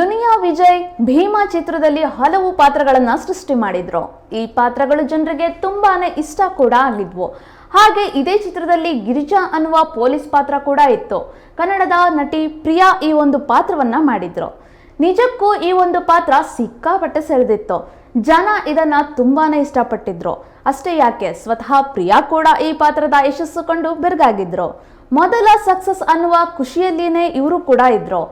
ದುನಿಯಾ ವಿಜಯ್ ಭೀಮಾ ಚಿತ್ರದಲ್ಲಿ ಹಲವು ಪಾತ್ರಗಳನ್ನ ಸೃಷ್ಟಿ ಮಾಡಿದ್ರು. ಈ ಪಾತ್ರಗಳು ಜನರಿಗೆ ತುಂಬಾನೇ ಇಷ್ಟ ಕೂಡ ಆಗಿದ್ವು. ಹಾಗೆ ಇದೇ ಚಿತ್ರದಲ್ಲಿ ಗಿರಿಜಾ ಅನ್ನುವ ಪೊಲೀಸ್ ಪಾತ್ರ ಕೂಡ ಇತ್ತು. ಕನ್ನಡದ ನಟಿ ಪ್ರಿಯಾ ಈ ಒಂದು ಪಾತ್ರವನ್ನ ಮಾಡಿದ್ರು. ನಿಜಕ್ಕೂ ಈ ಒಂದು ಪಾತ್ರ ಸಿಕ್ಕಾಪಟ್ಟೆ ಸೆಳೆದಿತ್ತು. ಜನ ಇದನ್ನ ತುಂಬಾನೇ ಇಷ್ಟಪಟ್ಟಿದ್ರು. ಅಷ್ಟೇ ಯಾಕೆ, ಸ್ವತಃ ಪ್ರಿಯಾ ಕೂಡ ಈ ಪಾತ್ರದ ಯಶಸ್ಸು ಕಂಡು ಬೆರಗಾಗಿದ್ರು. ಮೊದಲ ಸಕ್ಸಸ್ ಅನ್ನುವ ಖುಷಿಯಲ್ಲಿನೇ ಇವರು ಕೂಡ ಇದ್ರು.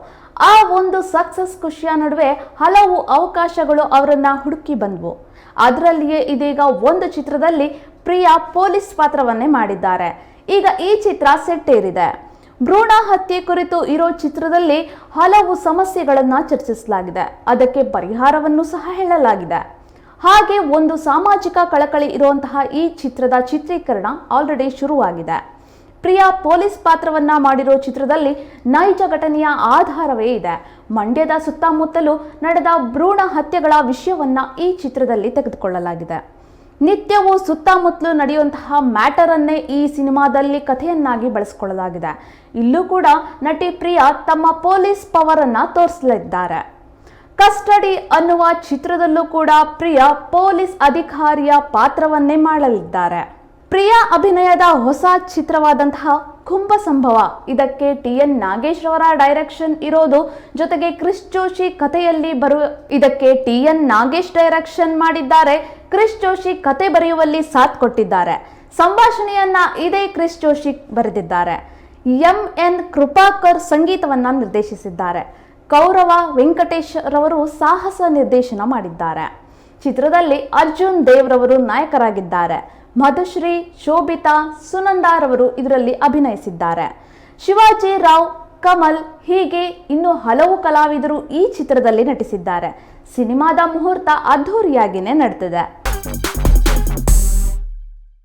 ಆ ಒಂದು ಸಕ್ಸಸ್ ಖುಷಿಯ ನಡುವೆ ಹಲವು ಅವಕಾಶಗಳು ಅವರನ್ನ ಹುಡುಕಿ ಬಂದ್ವು. ಅದರಲ್ಲಿಯೇ ಇದೀಗ ಒಂದು ಚಿತ್ರದಲ್ಲಿ ಪ್ರಿಯಾ ಪೊಲೀಸ್ ಪಾತ್ರವನ್ನೇ ಮಾಡಿದ್ದಾರೆ. ಈಗ ಈ ಚಿತ್ರ ಸೆಟ್ಟೇರಿದೆ. ಭ್ರೂಣ ಹತ್ಯೆ ಕುರಿತು ಇರೋ ಚಿತ್ರದಲ್ಲಿ ಹಲವು ಸಮಸ್ಯೆಗಳನ್ನು ಚರ್ಚಿಸಲಾಗಿದೆ. ಅದಕ್ಕೆ ಪರಿಹಾರವನ್ನು ಸಹ ಹೇಳಲಾಗಿದೆ. ಹಾಗೆ ಒಂದು ಸಾಮಾಜಿಕ ಕಳಕಳಿ ಇರುವಂತಹ ಈ ಚಿತ್ರದ ಚಿತ್ರೀಕರಣ ಆಲ್ರೆಡಿ ಶುರುವಾಗಿದೆ. ಪ್ರಿಯಾ ಪೊಲೀಸ್ ಪಾತ್ರವನ್ನ ಮಾಡಿರೋ ಚಿತ್ರದಲ್ಲಿ ನೈಜ ಘಟನೆಯ ಆಧಾರವೇ ಇದೆ. ಮಂಡ್ಯದ ಸುತ್ತಮುತ್ತಲೂ ನಡೆದ ಭ್ರೂಣ ಹತ್ಯೆಗಳ ವಿಷಯವನ್ನ ಈ ಚಿತ್ರದಲ್ಲಿ ತೆಗೆದುಕೊಳ್ಳಲಾಗಿದೆ. ನಿತ್ಯವೂ ಸುತ್ತಮುತ್ತಲು ನಡೆಯುವಂತಹ ಮ್ಯಾಟರನ್ನೇ ಈ ಸಿನಿಮಾದಲ್ಲಿ ಕಥೆಯನ್ನಾಗಿ ಬಳಸಿಕೊಳ್ಳಲಾಗಿದೆ. ಇಲ್ಲೂ ಕೂಡ ನಟಿ ಪ್ರಿಯಾ ತಮ್ಮ ಪೊಲೀಸ್ ಪವರ್ ಅನ್ನ ತೋರಿಸಲಿದ್ದಾರೆ. ಕಸ್ಟಡಿ ಅನ್ನುವ ಚಿತ್ರದಲ್ಲೂ ಕೂಡ ಪ್ರಿಯಾ ಪೊಲೀಸ್ ಅಧಿಕಾರಿಯ ಪಾತ್ರವನ್ನೇ ಮಾಡಲಿದ್ದಾರೆ. ಪ್ರಿಯಾ ಅಭಿನಯದ ಹೊಸ ಚಿತ್ರವಾದಂತಹ ಕುಂಭ ಸಂಭವ. ಇದಕ್ಕೆ ಟಿ ಎನ್ ನಾಗೇಶ್ ರವರ ಡೈರೆಕ್ಷನ್ ಇರೋದು ಜೊತೆಗೆ ಕ್ರಿಶ್ ಜೋಶಿ ಕಥೆಯಲ್ಲಿ ಬರುವ ಇದಕ್ಕೆ ಟಿ ಎನ್ ನಾಗೇಶ್ ಡೈರೆಕ್ಷನ್ ಮಾಡಿದ್ದಾರೆ ಕ್ರಿಸ್ ಜೋಶಿ ಕತೆ ಬರೆಯುವಲ್ಲಿ ಸಾಥ್ ಕೊಟ್ಟಿದ್ದಾರೆ. ಸಂಭಾಷಣೆಯನ್ನ ಇದೇ ಕ್ರಿಶ್ ಜೋಶಿ ಬರೆದಿದ್ದಾರೆ. ಎಂ ಎನ್ ಕೃಪಾಕರ್ ಸಂಗೀತವನ್ನ ನಿರ್ದೇಶಿಸಿದ್ದಾರೆ. ಕೌರವ ವೆಂಕಟೇಶ್ ರವರು ಸಾಹಸ ನಿರ್ದೇಶನ ಮಾಡಿದ್ದಾರೆ. ಚಿತ್ರದಲ್ಲಿ ಅರ್ಜುನ್ ದೇವ್ರವರು ನಾಯಕರಾಗಿದ್ದಾರೆ. ಮಧುಶ್ರೀ, ಶೋಭಿತಾ ಸುನಂದಾರವರು ಇದರಲ್ಲಿ ಅಭಿನಯಿಸಿದ್ದಾರೆ. ಶಿವಾಜಿ ರಾವ್, ಕಮಲ್ ಹೀಗೆ ಇನ್ನು ಹಲವು ಕಲಾವಿದರು ಈ ಚಿತ್ರದಲ್ಲಿ ನಟಿಸಿದ್ದಾರೆ. ಸಿನಿಮಾದ ಮುಹೂರ್ತ ಅದ್ಧೂರಿಯಾಗಿಯೇ ನಡೆದಿದೆ.